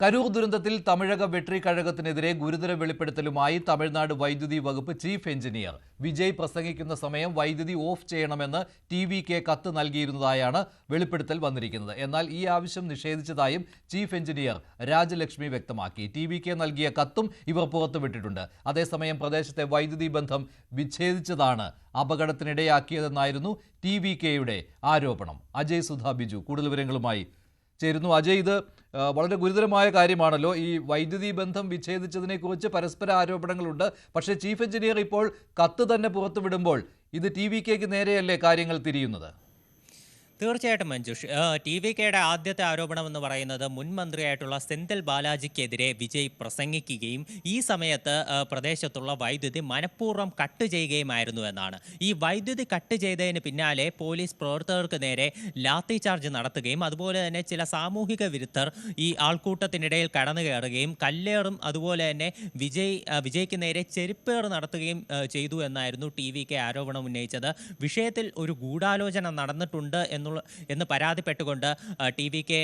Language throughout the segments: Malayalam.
കരൂർ ദുരന്തത്തിൽ തമിഴക വെട്രി കഴകത്തിനെതിരെ ഗുരുതര വെളിപ്പെടുത്തലുമായി തമിഴ്നാട് വൈദ്യുതി വകുപ്പ് ചീഫ് എഞ്ചിനീയർ. വിജയ് പ്രസംഗിക്കുന്ന സമയം വൈദ്യുതി ഓഫ് ചെയ്യണമെന്ന് ടി വി കെ കത്ത് നൽകിയിരുന്നതായാണ് വെളിപ്പെടുത്തൽ വന്നിരിക്കുന്നത്. എന്നാൽ ഈ ആവശ്യം നിഷേധിച്ചതായും ചീഫ് എഞ്ചിനീയർ രാജലക്ഷ്മി വ്യക്തമാക്കി. ടി വി കെ നൽകിയ കത്തും ഇവർ പുറത്തുവിട്ടിട്ടുണ്ട് അതേസമയം പ്രദേശത്തെ വൈദ്യുതി ബന്ധം വിച്ഛേദിച്ചതാണ് അപകടത്തിനിടയാക്കിയതെന്നായിരുന്നു ടി വി കെയുടെ ആരോപണം. അജയ് സുധ ബിജു കൂടുതൽ വിവരങ്ങളുമായി ചേരുന്നു. അജയ് ഇത് വളരെ ഗുരുതരമായ കാര്യമാണല്ലോ. ഈ വൈദ്യുതി ബന്ധം വിച്ഛേദിച്ചതിനെക്കുറിച്ച് പരസ്പര ആരോപണങ്ങളുണ്ട്. പക്ഷേ ചീഫ് എഞ്ചിനീയർ ഇപ്പോൾ കത്ത് തന്നെ പുറത്തുവിടുമ്പോൾ ഇത് ടി വി കെക്ക് നേരെയല്ലേ കാര്യങ്ങൾ തിരിയുന്നത്? തീർച്ചയായിട്ടും മഞ്ജുഷ് ടി വി കെയുടെ ആദ്യത്തെ ആരോപണം എന്ന് പറയുന്നത് മുൻ മന്ത്രിയായിട്ടുള്ള സെന്തിൽ ബാലാജിക്കെതിരെ വിജയ് പ്രസംഗിക്കുകയും ഈ സമയത്ത് പ്രദേശത്തുള്ള വൈദ്യുതി മനഃപൂർവം കട്ട് ചെയ്യുകയുമായിരുന്നു എന്നാണ്. ഈ വൈദ്യുതി കട്ട് ചെയ്തതിന് പിന്നാലെ പോലീസ് പ്രവർത്തകർക്ക് നേരെ ലാത്തി ചാർജ് നടത്തുകയും അതുപോലെ തന്നെ ചില സാമൂഹിക വിരുദ്ധർ ഈ ആൾക്കൂട്ടത്തിനിടയിൽ കടന്നു കയറുകയും കല്ലേറും അതുപോലെ തന്നെ വിജയ് വിജയ്ക്ക് നേരെ ചെരുപ്പേർ നടത്തുകയും ചെയ്തു എന്നായിരുന്നു ടി വി കെ ആരോപണം ഉന്നയിച്ചത്. വിഷയത്തിൽ ഒരു ഗൂഢാലോചന നടന്നിട്ടുണ്ട് എന്നുള്ള എന്ന് പരാതിപ്പെട്ടുകൊണ്ട് ടി വി കെ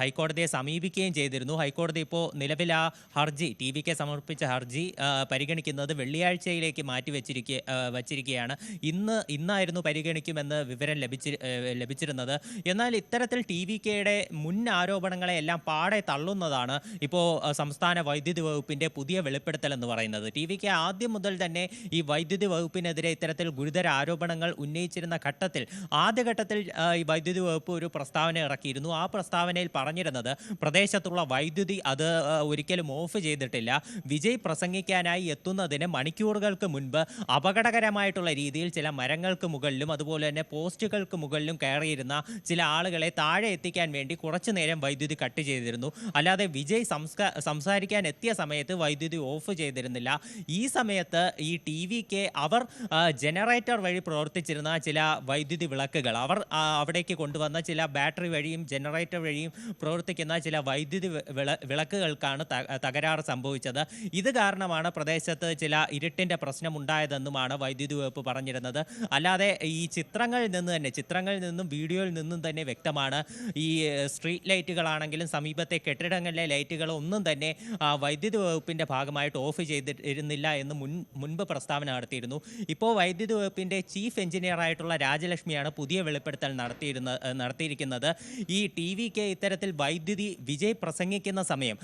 ഹൈക്കോടതിയെ സമീപിക്കുകയും ചെയ്തിരുന്നു. ഹൈക്കോടതി ഇപ്പോൾ നിലവിൽ ആ ഹർജി ടി വി കെ സമർപ്പിച്ച ഹർജി പരിഗണിക്കുന്നത് വെള്ളിയാഴ്ചയിലേക്ക് മാറ്റി വെച്ചിരിക്കുക ആ, വച്ചിരിക്കുകയാണ്. ഇന്ന് ഇന്നായിരുന്നു പരിഗണിക്കുമെന്ന് വിവരം ലഭിച്ചി ലഭിച്ചിരുന്നത്. എന്നാൽ ഇത്തരത്തിൽ ടി വി കെയുടെ മുൻ ആരോപണങ്ങളെ എല്ലാം പാടെ തള്ളുന്നതാണ് ഇപ്പോൾ സംസ്ഥാന വൈദ്യുതി വകുപ്പിന്റെ പുതിയ വെളിപ്പെടുത്തൽ എന്ന് പറയുന്നത്. ടി വി കെ ആദ്യം മുതൽ തന്നെ ഈ വൈദ്യുതി വകുപ്പിനെതിരെ ഇത്തരത്തിൽ ഗുരുതര ആരോപണങ്ങൾ ഉന്നയിച്ചിരുന്ന ഘട്ടത്തിൽ ആദ്യഘട്ടത്തിൽ ഈ വൈദ്യുതി വകുപ്പ് ഒരു പ്രസ്താവന ഇറക്കിയിരുന്നു. ആ പ്രസ്താവനയിൽ പറഞ്ഞിരുന്നത് പ്രദേശത്തുള്ള വൈദ്യുതി അത് ഒരിക്കലും ഓഫ് ചെയ്തിട്ടില്ല. വിജയ് പ്രസംഗിക്കാനായി എത്തുന്നതിന് മണിക്കൂറുകൾക്ക് മുൻപ് അപകടകരമായിട്ടുള്ള രീതിയിൽ ചില മരങ്ങൾക്ക് മുകളിലും അതുപോലെ തന്നെ പോസ്റ്റുകൾക്ക് മുകളിലും കയറിയിരുന്ന ചില ആളുകളെ താഴെ എത്തിക്കാൻ വേണ്ടി കുറച്ചു നേരം വൈദ്യുതി കട്ട് ചെയ്തിരുന്നു. അല്ലാതെ വിജയ് സംസാരിക്കാൻ എത്തിയ സമയത്ത് വൈദ്യുതി ഓഫ് ചെയ്തിരുന്നില്ല. ഈ സമയത്ത് ഈ ടി വിക്ക് അവർ ജനറേറ്റർ വഴി പ്രവർത്തിച്ചിരുന്ന ചില വൈദ്യുതി വിളക്കുകൾ അവർ അവിടേക്ക് കൊണ്ടുവന്ന ചില ബാറ്ററി വഴിയും ജനറേറ്റർ വഴിയും പ്രവർത്തിക്കുന്ന ചില വൈദ്യുതി വിളക്കുകൾക്കാണ് തകരാറ് സംഭവിച്ചത്. ഇത് കാരണമാണ് പ്രദേശത്ത് ചില ഇരുട്ടിന്റെ പ്രശ്നമുണ്ടായതെന്നുമാണ് വൈദ്യുതി വകുപ്പ് പറഞ്ഞിരുന്നത്. അല്ലാതെ ഈ ചിത്രങ്ങളിൽ നിന്ന് തന്നെ ചിത്രങ്ങളിൽ നിന്നും വീഡിയോയിൽ നിന്നും തന്നെ വ്യക്തമാണ്. ഈ സ്ട്രീറ്റ് ലൈറ്റുകളാണെങ്കിലും സമീപത്തെ കെട്ടിടങ്ങളിലെ ലൈറ്റുകൾ ഒന്നും തന്നെ വൈദ്യുതി വകുപ്പിന്റെ ഭാഗമായിട്ട് ഓഫ് ചെയ്തിരുന്നില്ല എന്ന് മുൻ മുൻപ് പ്രസ്താവന നടത്തിയിരുന്നു. ഇപ്പോൾ വൈദ്യുതി വകുപ്പിന്റെ ചീഫ് എഞ്ചിനീയർ ആയിട്ടുള്ള രാജലക്ഷ്മിയാണ് പുതിയ വെളിപ്പെടുത്തൽ നടത്തിയിരുന്ന നടത്തിയിരിക്കുന്നത്. ഈ ടി വിക്ക് ഇത്തരത്തിൽ വൈദ്യുതി വിജയ് പ്രസംഗിക്കുന്ന സമയം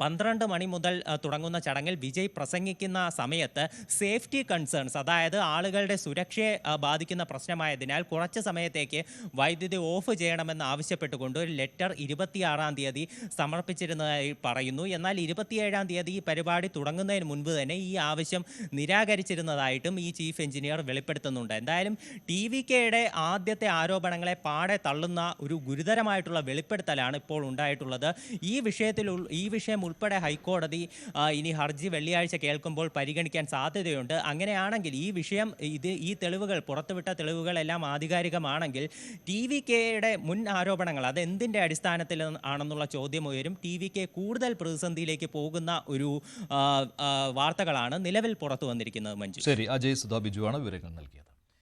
പന്ത്രണ്ട് മണി മുതൽ തുടങ്ങുന്ന ചടങ്ങിൽ വിജയ് പ്രസംഗിക്കുന്ന സമയത്ത് സേഫ്റ്റി കൺസേൺസ് അതായത് ആളുകളുടെ സുരക്ഷയെ ബാധിക്കുന്ന പ്രശ്നമായതിനാൽ കുറച്ച് സമയത്തേക്ക് വൈദ്യുതി ഓഫ് ചെയ്യണമെന്ന് ആവശ്യപ്പെട്ടുകൊണ്ട് ഒരു ലെറ്റർ ഇരുപത്തിയാറാം തീയതി സമർപ്പിച്ചിരുന്നതായി പറയുന്നു. എന്നാൽ ഇരുപത്തിയേഴാം തീയതി ഈ പരിപാടി തുടങ്ങുന്നതിന് മുൻപ് തന്നെ ഈ ആവശ്യം നിരാകരിച്ചിരുന്നതായിട്ടും ഈ ചീഫ് എഞ്ചിനീയർ വെളിപ്പെടുത്തുന്നുണ്ട്. എന്തായാലും ടി വി കെയുടെ ആദ്യത്തെ ആരോപണങ്ങളെ പാടെ തള്ളുന്ന ഒരു ഗുരുതരമായിട്ടുള്ള വെളിപ്പെടുത്തലാണ് ഇപ്പോൾ ഉണ്ടായിട്ടുള്ളത്. ഈ വിഷയത്തിൽ ഈ ഉൾപ്പെടെ ഹൈക്കോടതി ഇനി ഹർജി വെള്ളിയാഴ്ച കേൾക്കുമ്പോൾ പരിഗണിക്കാൻ സാധ്യതയുണ്ട്. അങ്ങനെയാണെങ്കിൽ ഈ വിഷയം ഇത് ഈ തെളിവുകൾ പുറത്തുവിട്ട തെളിവുകളെല്ലാം ആധികാരികമാണെങ്കിൽ ടി വി കെയുടെ മുൻ ആരോപണങ്ങൾ അത് എന്തിന്റെ അടിസ്ഥാനത്തിൽ ആണെന്നുള്ള ചോദ്യം ഉയരും. ടി വി കെ കൂടുതൽ പ്രതിസന്ധിയിലേക്ക് പോകുന്ന ഒരു വാർത്തകളാണ് നിലവിൽ പുറത്തു വന്നിരിക്കുന്നത് മഞ്ജു. ശരി അജയ് സുധാ ബിജുവാണ് വിവരങ്ങൾ നൽകിയത്.